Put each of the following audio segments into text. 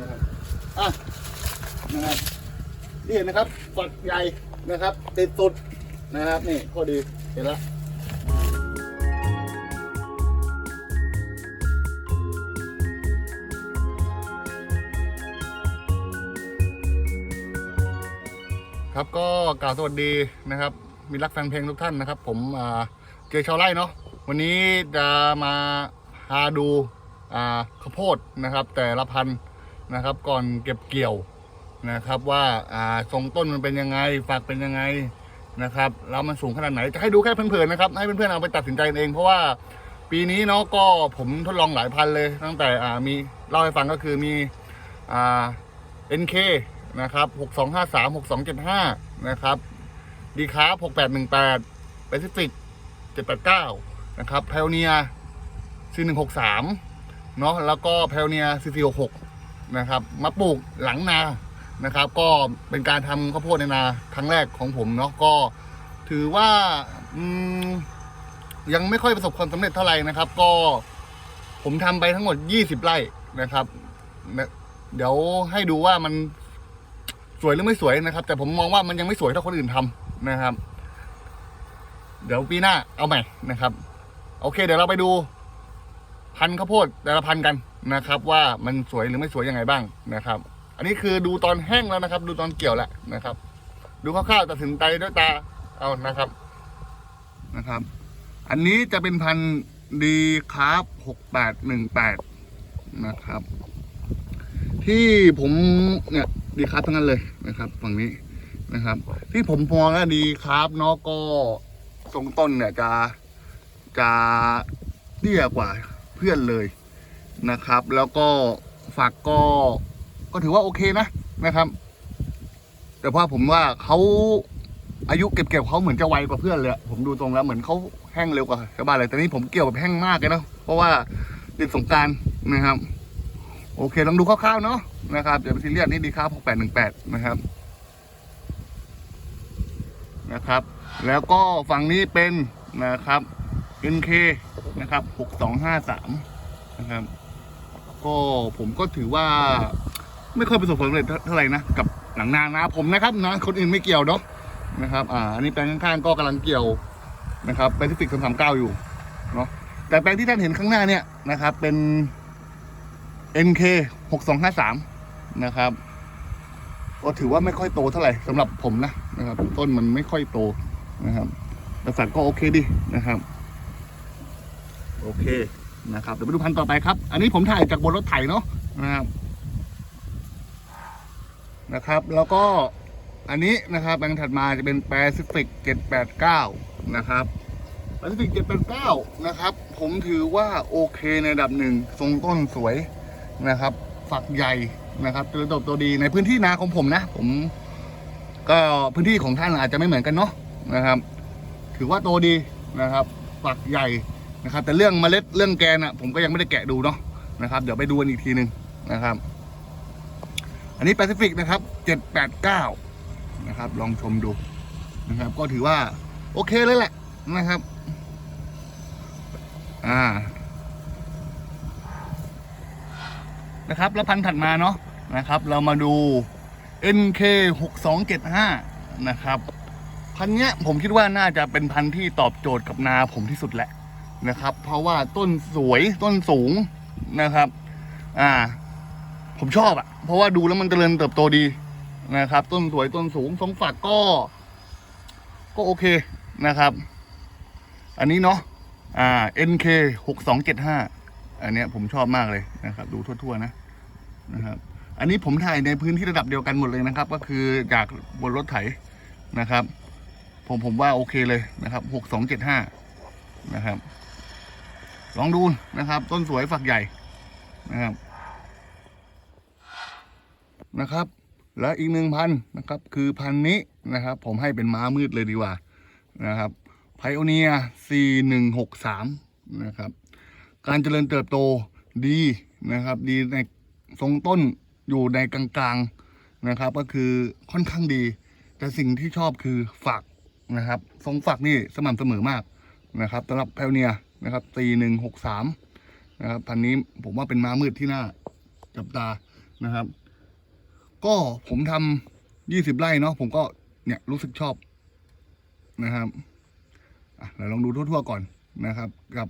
นะครับอะนะครับนี่เห็นนะครับฝักใหญ่นะครับติดสุดนะครับนี่ข้อดีเห็นละครับก็กล่าวสวัสดีนะครับ มีรักแฟนเพลงทุกท่านนะครับ ผมเจอชาวไร่เนาะวันนี้จะมาพาดูาข้าวโพดนะครับ แต่ละพันธุ์ นะครับ ก่อนเก็บเกี่ยวนะครับ ว่าอ่าทรงต้นมันเป็นยังไงฝักเป็นยังไงนะครับแล้วมันสูงขนาดไหนจะให้ดูแค่เพื่อนๆนะครับ ให้เพื่อนๆเอาไปตัดสินใจเองเพราะว่าปีนี้เนาะก็ผมทดลองหลายพันเลย ตั้งแต่อ่ามีเล่าให้ฟังก็คือมีอ่า NK นะครับ6253 6275นะครับดีคาร์6818 Pacific 789นะครับ p พ o เนีย4163เนาะแล้วก็ p พ o เนีย4466 นะครับ มาปลูกหลังนานะครับ ก็เป็นการทำข้าวโพดในนาครั้งแรกของผมเนาะก็ ถือว่ายังไม่ค่อยประสบความสำเร็จเท่าไหร่นะครับ ก็ผมทำไปทั้งหมด 20 ไร่นะครับนะเดี๋ยวให้ดูว่ามันสวยหรือไม่สวยนะครับ แต่ผมมองว่ามันยังไม่สวยเท่าคนอื่นทำนะครับ เดี๋ยวปีหน้าเอาใหม่นะครับ โอเค เดี๋ยวเราไปดูพันข้าวโพดแต่ละพันกัน นะครับ ว่ามันสวยหรือไม่สวยยังไงบ้างนะครับ อันนี้คือดูตอนแห้งแล้วนะครับ ดูตอนเกี่ยวแล้วนะครับ ดูคร่าวๆตัดสินใจด้วยตาเอานะครับนะครับ อันนี้จะเป็นพันธุ์ดีคร์บหกแปดหนึ่งแปดนะครับ ที่ผมเนี่ยดีครับทั้งนั้นเลยนะครับ ฝั่งนี้นะครับ ที่ผมมองว่าดีครับเนาะก็ทรงต้นเนี่ยจะจะเตี้ยกว่าเพื่อนเลย นะครับ แล้วก็ฝักก็ก็ถือว่าโอเคนะนะครับ แต่ว่าผมว่าเขาอายุเก็บเกี่ยวเขาเหมือนจะไวกว่าเพื่อนเลยผมดูตรงแล้วเหมือนเขาแห้งเร็วกว่าชาวบ้านเลยแต่นี่ผมเกี่ยวแบบแห้งมากเลยเนาะเพราะว่าติดสงการนะครับ โอเคลองดูคร่าวๆเนาะนะครับเดี๋ยวไปซีเรียสนี่ดีครับ6818นะครับนะครับ แล้วก็ฝั่งนี้เป็นนะครับ NK นะครับ6253นะครับ ก็ผมก็ถือว่า ไม่ค่อยประสบความสำเร็จเท่าไหร่นะกับหลังนานะผมนะครับนะคนอื่นไม่เกี่ยวเนาะนะครับ อ่าอันนี้แปลงข้างๆก็กำลังเกี่ยวนะครับแปซิฟิกสามสามเก้าอยู่เนาะแต่แปลงที่ท่านเห็นข้างหน้าเนี่ยนะครับ เป็น NK 6253นะครับก็ถือว่าไม่ค่อยโตเท่าไหร่สำหรับผมนะนะครับ ต้นมันไม่ค่อยโตนะครับแต่สัตว์ก็โอเคดีนะครับ โอเค นะครับเดี๋ยวไปดูพันธุ์ต่อไปครับ อันนี้ผมถ่ายจากบนรถไถเนาะนะครับนะครับ แล้วก็อันนี้นะครับแบงค์ถัดมาจะเป็น Pacific 789นะครับ Pacific 789นะครับ ผมถือว่าโอเคในระดับหนึ่งทรงต้นสวยนะครับ ฝักใหญ่นะครับเจริญเติบโตดีในพื้นที่นาของผมนะ ผม ก็พื้นที่ของท่านอาจจะไม่เหมือนกันเนาะนะครับ ถือว่าโตดีนะครับ ฝักใหญ่ นะครับ แต่เรื่องเมล็ดเรื่องแกนอะผมก็ยังไม่ได้แกะดูเนาะนะครับ เดี๋ยวไปดูกันอีกทีหนึ่งนะครับ อันนี้แปซิฟิกนะครับเจ็ดแปดเก้านะครับ ลองชมดูนะครับ ก็ถือว่าโอเคเลยแหละนะครับ อ่า นะครับ แล้วพันถัดมาเนาะนะครับ เรามาดู NK 6275นะครับ พันเนี้ยผมคิดว่าน่าจะเป็นพันที่ตอบโจทย์กับนาผมที่สุดแหละ นะครับ เพราะว่าต้นสวยต้นสูงนะครับ อ่า ผมชอบอะเพราะว่าดูแล้วมันเจริญเติบโตดีนะครับ ต้นสวยต้นสูงทรงฝักก็ ก็โอเคนะครับ อันนี้เนาะอ่า NK 6275อันเนี้ยผมชอบมากเลยนะครับ ดูทั่วๆนะนะครับ อันนี้ผมถ่ายในพื้นที่ระดับเดียวกันหมดเลยนะครับ ก็คือจากบนรถไถนะครับ ผมผมว่าโอเคเลยนะครับหกสองเจ็ดห้านะครับ ลองดูนะครับ ต้นสวยฝักใหญ่นะครับ นะครับ และอีกหนึ่งพันนะครับ คือพันนี้นะครับ ผมให้เป็นม้ามืดเลยดีกว่านะครับไพโอเนีย C163 นะครับ การเจริญเติบโตดีนะครับ ดีในทรงต้นอยู่ในกลางๆนะครับ ก็คือค่อนข้างดี แต่สิ่งที่ชอบคือฝักนะครับ ทรงฝักนี่สม่ำเสมอมากนะครับสำหรับแพลเนีย นะครับตีหนึ่งหกสามนะครับพันนี้ผมว่าเป็นม้ามืดที่น่าจับตานะครับ ก็ผมทำยี่สิบไร่เนาะผมก็เนี่ยรู้สึกชอบนะครับอะเราลองดูทั่วๆก่อนนะครับ กับ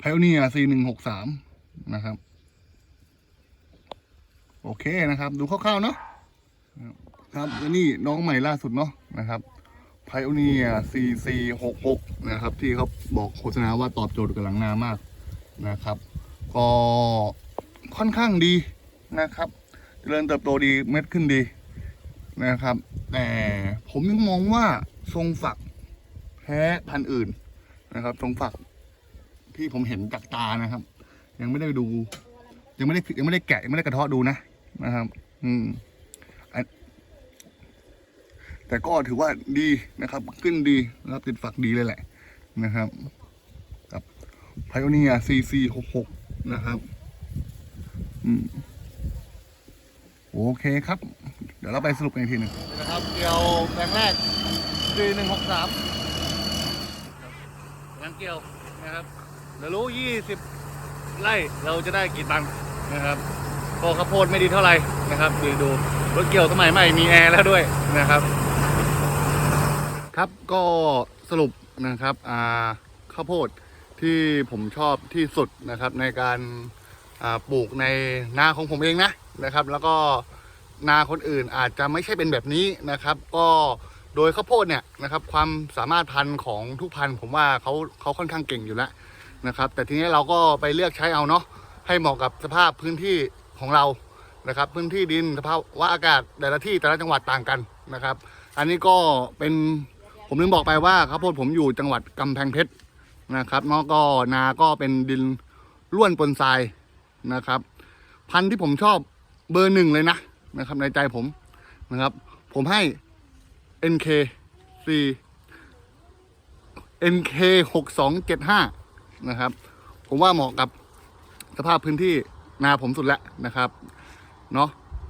Pioneer C หนึ่งหกสามนะครับ โอเคนะครับ ดูคร่าวๆเนาะครับและนี่น้องใหม่ล่าสุดเนาะนะครับ Pioneer CC 6 6 นะครับ ที่เขาบอกโฆษณาว่าตอบโจทย์กับหลังนามากนะครับ ก็ค่อนข้างดีนะครับเจริญเติบโตดีเม็ดขึ้นดีนะครับ แต่ผมยังมองว่าทรงฝักแพ้พันธุ์อื่นนะครับ ทรงฝักที่ผมเห็นจากตานะครับ ยังไม่ได้ดู ยังไม่ได้ยังไม่ได้แกะยังไม่ได้กระเทาะดูนะนะครับ อืม แต่ก็ถือว่าดีนะครับ ขึ้นดีนะครับติดฝักดีเลยแหละนะครับกับ Pioneer CC 6 6 นะครับอืมโอเคครับ เดี๋ยวเราไปสรุปกันอีกทีหนึ่งนะครับเกี่ยวแปลงแรกคือหนึ่งหกสามกลังเกี่ยวนะครับเดี๋ยวรู้ยี่สิบไร่เราจะได้กี่ตันนะครับก็ข้าวโพดไม่ดีเท่าไหร่นะครับดูดูรถเกี่ยวสมัยใหม่มีแอร์แล้วด้วยนะครับ ครับก็สรุปนะครับอ่าข้าวโพดที่ผมชอบที่สุดนะครับ ในการปลูกในนาของผมเองนะนะครับ แล้วก็นาคนอื่นอาจจะไม่ใช่เป็นแบบนี้นะครับ ก็โดยข้าวโพดเนี่ยนะครับ ความสามารถพันธุ์ของทุกพันธุ์ผมว่าเขาเขาค่อนข้างเก่งอยู่แล้วนะครับ แต่ทีนี้เราก็ไปเลือกใช้เอาเนาะให้เหมาะกับสภาพพื้นที่ของเรานะครับ พื้นที่ดินสภาพว่าอากาศแต่ละที่แต่ละจังหวัดต่างกันนะครับ อันนี้ก็เป็น ผมลืมบอกไปว่าข้าวโพดผมอยู่จังหวัดกำแพงเพชรนะครับเนาะก็นาก็เป็นดินร่วนปนทรายนะครับ พันธุ์ที่ผมชอบเบอร์หนึ่งเลยนะนะครับ ในใจผมนะครับ ผมให้ NK C NK หกสองเจ็ดห้านะครับ ผมว่าเหมาะกับสภาพพื้นที่นาผมสุดแล้วนะครับเนาะ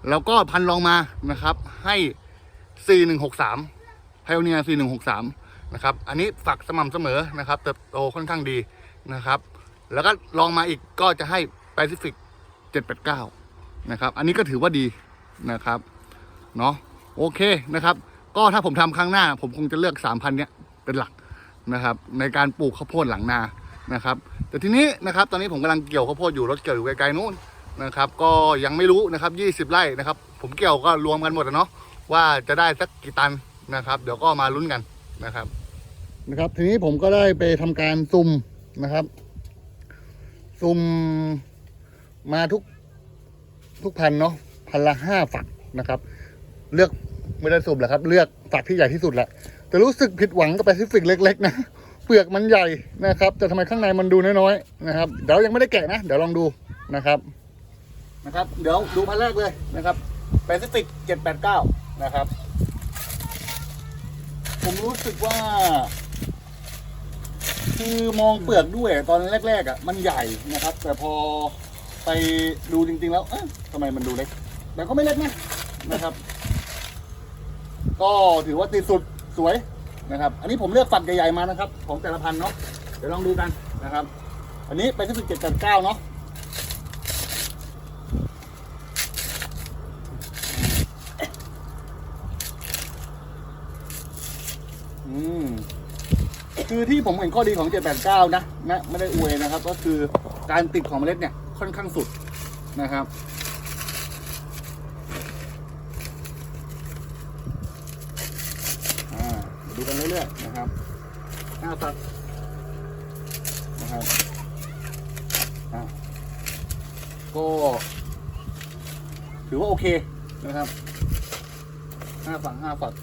แล้วก็พันธุ์รองมานะครับให้ C หนึ่งหกสาม พ i o เนีย C163 นะครับ อันนี้ฝักสม่ำเสมอนะครับเติบโตค่อนข้างดีนะครับ แล้วก็ลองมาอีกก็จะให้ Pacific 789 นะครับ อันนี้ก็ถือว่าดีนะครับ เนาะโอเคนะครับ ก็ถ้าผมทำครั้งหน้า ผมคงจะเลือก 3,000 เนี้ยเป็นหลักนะครับ ในการปลูกข้าวโพดหลังนานะครับ แต่ทีนี้นะครับ ตอนนี้ผมกำลังเกี่ยวข้าวโพดอยู่รถเกี่ยวอยู่ไกลๆนู้นนะครับ ก็ยังไม่รู้นะครับ 20 ไร่นะครับ ผมเกี่ยวก็รวมกันหมดอะเนาะว่าจะได้สักกี่ตัน นะครับ เดี๋ยวก็มาลุ้นกันนะครับนะครับ ทีนี้ผมก็ได้ไปทำการซุ่มนะครับซุ่มมาทุกทุกพันเนาะพันละห้าฝักนะครับ เลือกไม่ได้สุ่มแหละครับ เลือกฝักที่ใหญ่ที่สุดแหละแต่รู้สึกผิดหวังกับแปซิฟิกเล็กๆนะเปลือกมันใหญ่นะครับ แต่ทำไมข้างในมันดูน้อยๆนะครับเดี๋ยวยังไม่ได้แกะนะเดี๋ยวลองดูนะครับนะครับ เดี๋ยวดูพันแรกเลยนะครับแปซิฟิกเจ็ดแปดเก้านะครับ ผมรู้สึกว่า คือมองเปลือกด้วยตอนแรกๆอะมันใหญ่นะครับ แต่พอไปดูจริง ๆ แล้วเอ๊ะทำไมมันดูเล็ก แต่ก็ไม่เล็กนะนะครับ ก็ถือว่าติดสุดสวยนะครับ อันนี้ผมเลือกฝักใหญ่ๆมานะครับ ของแต่ละพันเนาะเดี๋ยวลองดูกันนะครับ อันนี้ไปที่สิบเจ็ดเก้าเนาะ คือที่ผมเห็นข้อดีของ 789 นะนะไม่ได้อวยนะครับ ก็คือการติดของเมล็ดเนี่ยค่อนข้างสุดนะครับ อ่าดูกันเรื่อยๆนะครับหน้าตัดนะครับอ่าก็ถือว่าโอเคนะครับห้าฝั่งห้าฝั่ง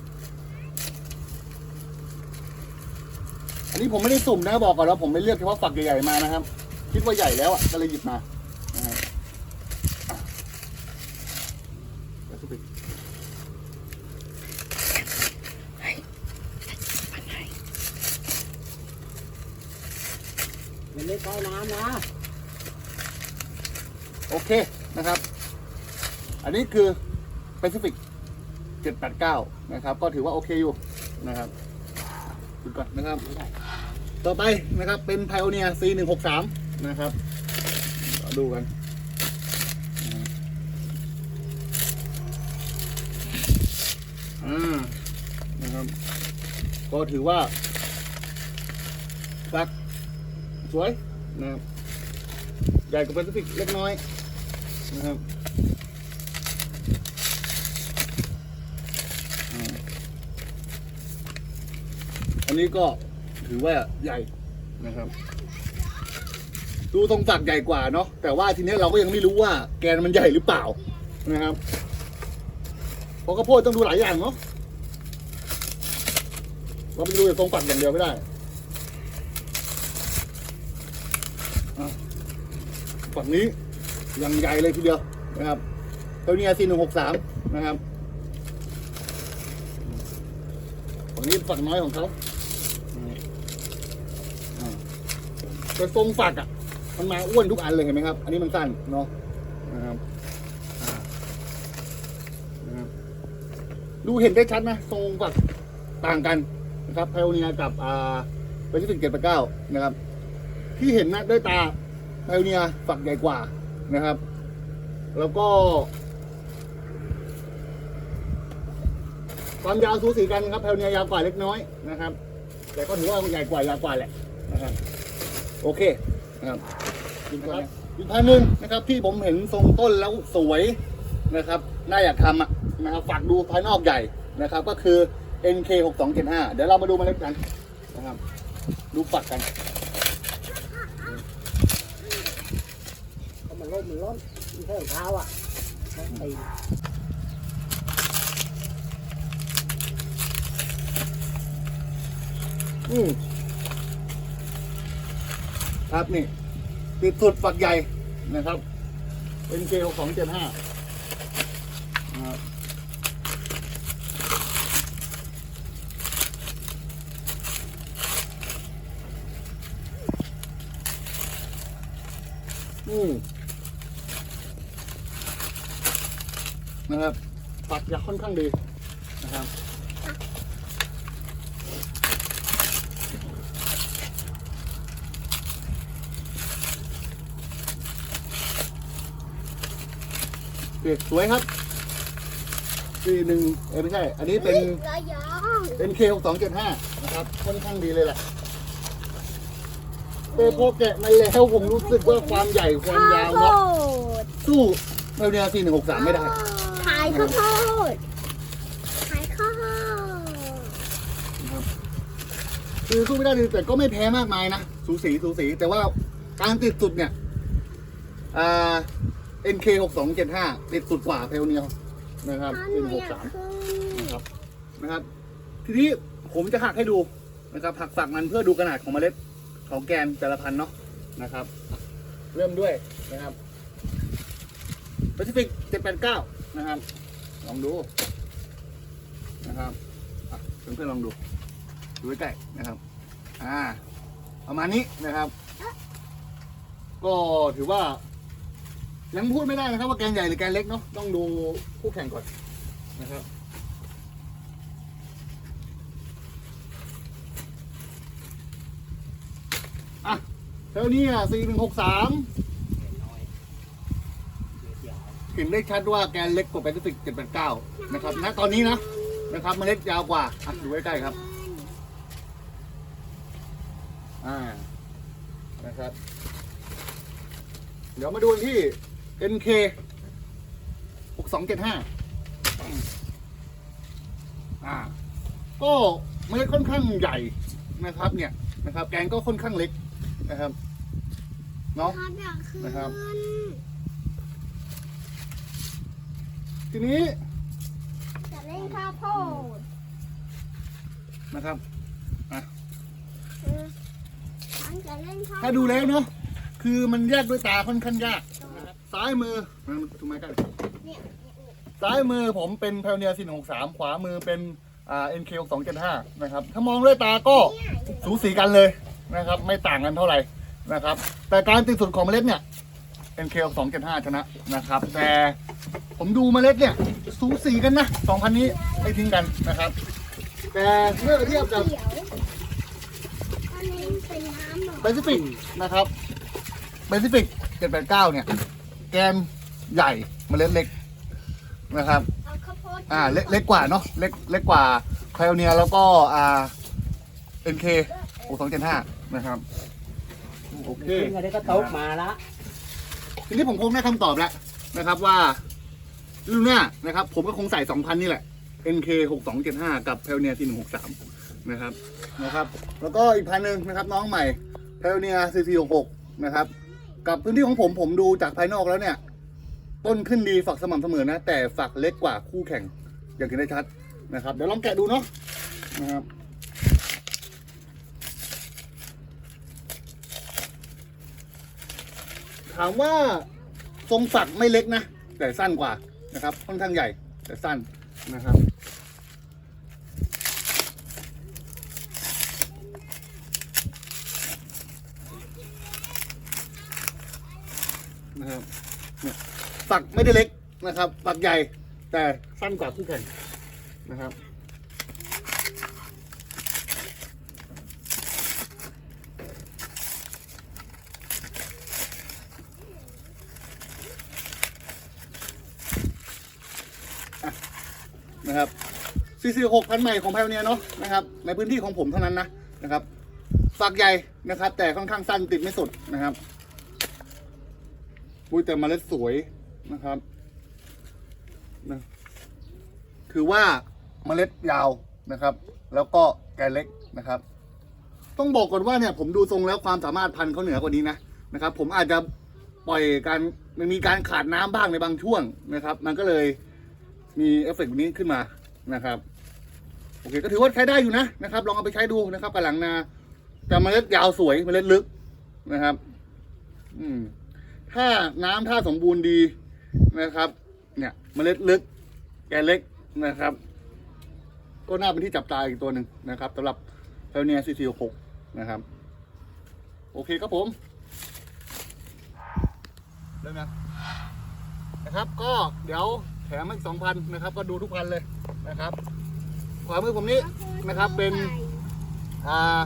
อันนี้ผมไม่ได้ สุ่มนะบอกก่อนว่าผมไม่เลือกเฉพาะฝักใหญ่ๆมานะครับ คิดว่าใหญ่แล้วอะก็เลยหยิบมานะครับอะเดี๋ยวสุดมันไม่ใช่น้ำนะ โอเคนะครับ อันนี้คือ Pacific 789 นะครับ ก็ถือว่าโอเคอยู่นะครับดูก่อนนะครับ ต่อไปนะครับเป็นไพโอเนีย C163 นะครับดูกันอ่านะครับ ก็ถือว่าปักสวยนะครับใหญ่กว่าเป็นสติกเล็กน้อยนะครับอันนี้ก็ ถือว่าใหญ่นะครับ ดูตรงฝักใหญ่กว่าเนาะแต่ว่าทีเนี้ยเราก็ยังไม่รู้ว่าแกนมันใหญ่หรือเปล่านะครับเพราะข้าวโพดต้องดูหลายอย่างเนาะเราไปดูแต่ตรงฝักอย่างเดียวไม่ได้ฝั่งนี้ยังใหญ่เลยทีเดียวนะครับตัวนี้ซีหนึ่งหกสามนะครับฝั่งนี้ฝักน้อยของเขา แต่ทรงฝักอะ มันมาอ้วนทุกอันเลยเห็นไหมครับ อันนี้มันสั้นเนาะนะครับดูเห็นได้ชัดนะทรงฝักต่างกันนะครับไพโอเนียกับอ่าเปซิฟิกเกตปเก้านะครับ ที่เห็นนะด้วยตาไพโอเนียฝักใหญ่กว่านะครับ แล้วก็ความยาวสูสีกันครับไพโอเนียยาวกว่าเล็กน้อยนะครับ แต่ก็ถือว่าใหญ่กว่ายาวกว่าแหละนะครับ โอเคนะครับนะครับอีกพันหนึ่งนะครับที่ผมเห็นทรงต้นแล้วสวยนะครับน่าอยากทำอะนะครับฝากดูภายนอกใหญ่นะครับ ก็คือ NK 6 2 7 5เดี๋ยวเรามาดูเมาเล็ดกันนะครับ ดูฝักกันก็มันร่มมันร้อนมีแค่เท้าอะมันตีอืม ครับนี่ติดสุดฝักใหญ่นะครับ NK 6 2 7 5นะครับอืมนะครับฝักจะค่อนข้างดีนะครับ โอเคสวยครับปีหนึ่งเอ้ยไม่ใช่ อันนี้เป็นระยองเป็นเคหกสองเจ็ดห้านะครับ ค่อนข้างดีเลยแหละเปโพอแกะมาแล้วผมรู้สึกว่าความใหญ่ความยาวข้เนาะโพดสู้เอลเนียสี่หนึ่งหกสามไม่ได้ ขายข้าวโพดขายข้าวโพดนะครับคือสู้ไม่ได้เลยแต่ก็ไม่แพ้มากมายนะ สูสีสูสี แต่ว่าการติดสุดเนี่ย อ่า NK หกสองเจ็ดห้าติดสุดกว่าเพลเนียนะครับถ้าหเป็นนูหอกยากสามขึ้นนะครับนะครับ ทีนี้ผมจะหักให้ดูนะครับหักฝักมันเพื่อดูขนาดของเมล็ดของแกนแต่ละพันธุ์เนาะนะครับ เริ่มด้วยนะครับ Pacific 789 นะครับ ลองดูนะครับอะเพื่อนๆลองดู ดูใกล้ๆนะครับ อ่าประมาณนี้นะครับ ก็ถือว่า ยังพูดไม่ได้นะครับว่าแกนใหญ่หรือแกนเล็กเนาะต้องดูคู่แข่งก่อนนะครับอะเท่านี้อะสี่หนึ่งหกสามเห็นได้ชัดว่าแกนเล็กกว่าแปซิฟิกเจ็ดแปดเก้านะครับณตอนนี้นะนะครับเมล็ดยาวกว่าอะดูใกล้ๆครับ อ่านะครับ เดี๋ยวมาดูที่ NK หกสองเจ็ดห้าอ่า ก็เมล็ดค่อนข้างใหญ่นะครับ เนี่ยนะครับ แกนก็ค่อนข้างเล็กนะครับ เนาะถ้าอยากขึ้นนะครับ ทีนี้จะเล่นข้าวโพดนะครับเออฉันจะเล่นข้าวโพถ้าดูแล้วเนาะคือมันแยกด้วยตาค่อนข้างยาก ซ้ายมือมันถูกไหมกันเนี่ยซ้ายมือผมเป็นพ i เนีย4 6 3ขวามือเป็นอ่า NK 6 2 7 5นะครับ ถ้ามองด้วยตาก็เนี่ยสูสีกันเลยนะครับ ไม่ต่างกันเท่าไหร่นะครับ แต่การติดสุดของเมล็ดเนี่ย NK 6 2 7 5ชนะนะครับ แต่ผมดูเมล็ดเนี่ย สูสีกันนะสองพันนี้ไม่ทิ้งกันนะครับ แต่เมื่อเทียบกับเขียวอันนี้เป็นน้ำเหรอแปซิฟิกนะครับแปซิฟิก789เนี่ย แกนใหญ่เมล็ดเล็กนะครับเอาข้าวโพดอ่าเล็กเล็กกว่าเนาะเล็กเล็กกว่าไพโอเนียแล้วก็อ่า NK โอ้สองเจ็ดห้านะครับโอเคขึ้นมาได้ก็ตกมาละทีนี้ผมคงได้คำตอบแล้วนะครับว่ารุ่นเนี้ยนะครับ ผมก็คงใส่2,000นี่แหละ NK 6275กับ p a l n e e r 4163นะครับนะครับ แล้วก็อีกพันหนึ่งนะครับ น้องใหม่ p a l n e e r 4466นะครับ กับพื้นที่ของผมผมดูจากภายนอกแล้วเนี่ย ต้นขึ้นดีฝักสม่ำเสมอนะ แต่ฝักเล็กกว่าคู่แข่ง อย่างเห็นได้ชัดนะครับ เดี๋ยวลองแกะดูเนาะนะครับถามว่าทรงฝักไม่เล็กนะ แต่สั้นกว่านะครับ ค่อนข้างใหญ่แต่สั้นนะครับนะครับเนี่ย ฝักไม่ได้เล็กนะครับฝักใหญ่แต่สั้นกว่าคู่แข่งนะครับ นะครับ46พันใหม่ของไพโอเนียเนาะนะครับ ในพื้นที่ของผมเท่านั้นนะนะครับฝักใหญ่นะครับ แต่ค่อนข้างสั้นติดไม่สุดนะครับอุ้ยแต่เมล็ดสวย นะครับนะคือว่าเมล็ดยาวนะครับ แล้วก็แกนเล็กนะครับ ต้องบอกก่อนว่าเนี่ย ผมดูทรงแล้วความสามารถพันธุ์เขาเหนือกว่านี้นะนะครับ ผมอาจจะปล่อยการมันมีการขาดน้ำบ้างในบางช่วงนะครับ มันก็เลยมีเอฟเฟกต์แบบนี้ขึ้นมานะครับโอเคก็ถือว่าใช้ได้อยู่นะนะครับ ลองเอาไปใช้ดูนะครับกระหลังนาแต่เมล็ดยาวสวยเมล็ดลึกนะครับ อืมถ้าน้ำถ้าสมบูรณ์ดี นะครับ เนี่ยเมล็ดลึก แกนเล็กนะครับ ก็น่าเป็นที่จับตาอีกตัวหนึ่งนะครับสำหรับเทลเนียซีซีหกนะครับ โอเคครับผมเริ่มนะนะครับ ก็เดี๋ยวแถมอีกสองพันนะครับ ก็ดูทุกพันเลยนะครับ ขวามือผมนี้นะครับเป็นอ่า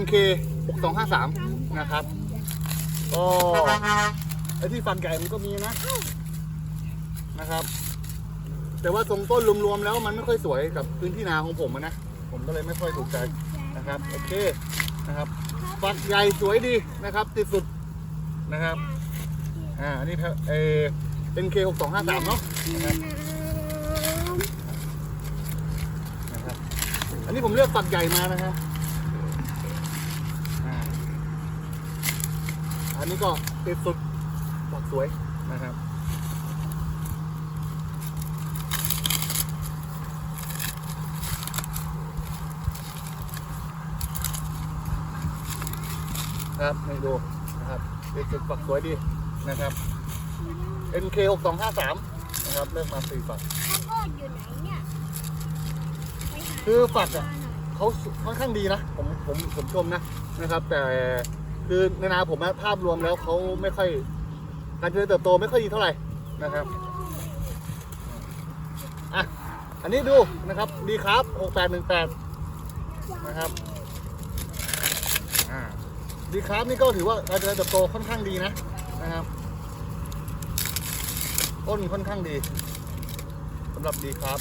NK 6253 นะครับ ก็ไอที่ฟันไก่มันก็มีนะ นะครับ แต่ว่าทรงต้นรวมๆแล้วมันไม่ค่อยสวยกับพื้นที่นาของผมอะนะ ผมก็เลยไม่ค่อยถูกใจนะครับ โอเคนะครับฝักใหญ่สวยดีนะครับ ติดสุดนะครับ อ่าอันนี้เออ NK 6253 เนาะนะครับนะครับ อันนี้ผมเลือกฝักใหญ่มานะครับอันนี้ก็ติดสุดฝักสวยนะครับ ครับนี่ดูนะครับติดสุดฝักสวยดีนะครับ NK 6253นะครับเลือกมาสี่ฝักแล้วก็อยู่ไหนเนี่ยไปหาคือฝักอะเขาค่อนข้างดีนะผมผมผมชมนะนะครับ แต่คือในนาผมนะภาพรวมแล้วเขาไม่ค่อย การเจริญเติบโตไม่ค่อยดีเท่าไหร่นะครับอะอันนี้ดูนะครับดีครับ6818นะครับอ่า ดีครับนี่ก็ถือว่าการเจริญเติบโตค่อนข้างดีนะนะครับต้นค่อนข้างดีสำหรับดีครับ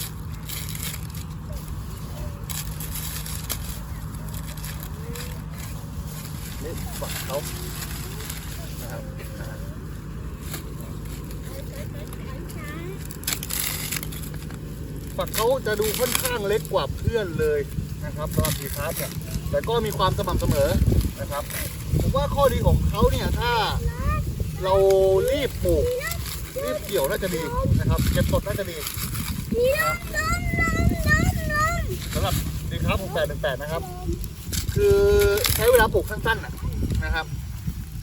นี่ฝักเขานะครับฝักเขาจะดูค่อนข้างเล็กกว่าเพื่อนเลยนะครับสำหรับพีคาร์เนี่ยแต่ก็มีความสม่ำเสมอนะครับ ผมว่าข้อดีของเขาเนี่ยถ้าเรารีบปลูกรีบเกี่ยวน่าจะดีนะครับเก็บสดน่าจะดีสำหรับดีครับผมแปดหนึ่งแปดนะครับ คือใช้เวลาปลูกสั้นๆนะนะครับ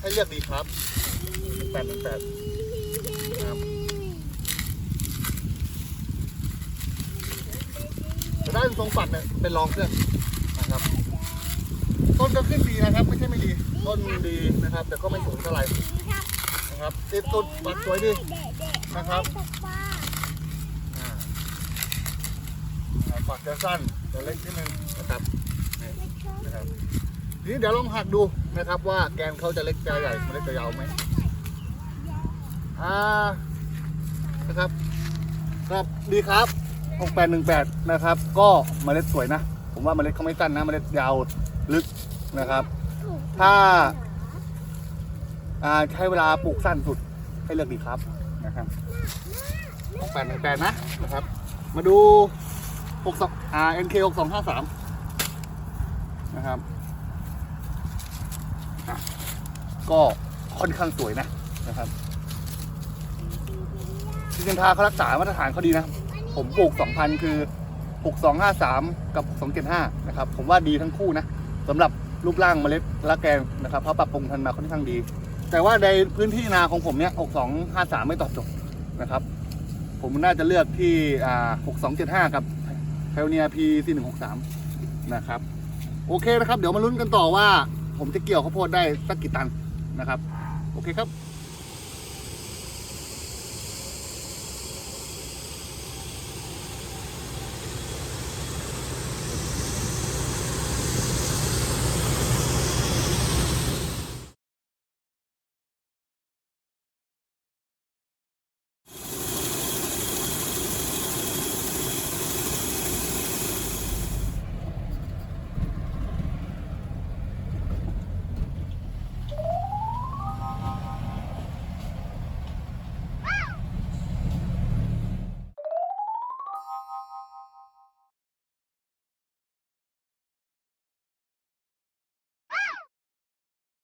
ให้เลือกดีครับแปดหนึ่งแปดนะครับด้านทรงปัดเนี่ยเป็นรองเครื่อง ก็ขึ้นดีนะครับ ไม่ใช่ไม่ดี ต้นดีนะครับ แต่ก็ไม่สูงเท่าไหร่นะครับติดต้นปัดสวยดีนะครับปักจะสั้นจะเล็กนิดนึงนะครับนี่นะครับทีนี้เดี๋ยวลองหักดูนะครับ ว่าแกนเขาจะเล็กจะใหญ่เล็กจะยาวไหมอ่านะครับครับดีครับ6818นะครับ ก็เมล็ดสวยนะ ผมว่าเมล็ดเขาไม่สั้นนะเมล็ดยาวลึก นะครับ ถ้าใช้เวลาปลูกสั้นสุดให้เลือกดีครับนะครับ6818นะนะครับ มาดู62อ่า NK 6253นะครับก็ค่อนข้างสวยนะนะครับซิเซนทาเขารักษามาตรฐานเขาดีนะ ผมปลูก2,000คือ6253กับ6275นะครับ ผมว่าดีทั้งคู่นะสำหรับ รูปร่างเมล็ดละแกงนะครับเพราะปรับปรุงทันมาค่อนข้างดี แต่ว่าในพื้นที่นาของผมเนี่ย6253ไม่ตอบโจทย์นะครับ ผมน่าจะเลือกที่อ่า6275กับเ l เนีย P4163 นะครับ โอเคนะครับ เดี๋ยวมาลุ้นกันต่อว่า ผมจะเกี่ยวข้าวโพดได้สักกี่ตันนะครับ โอเคครับ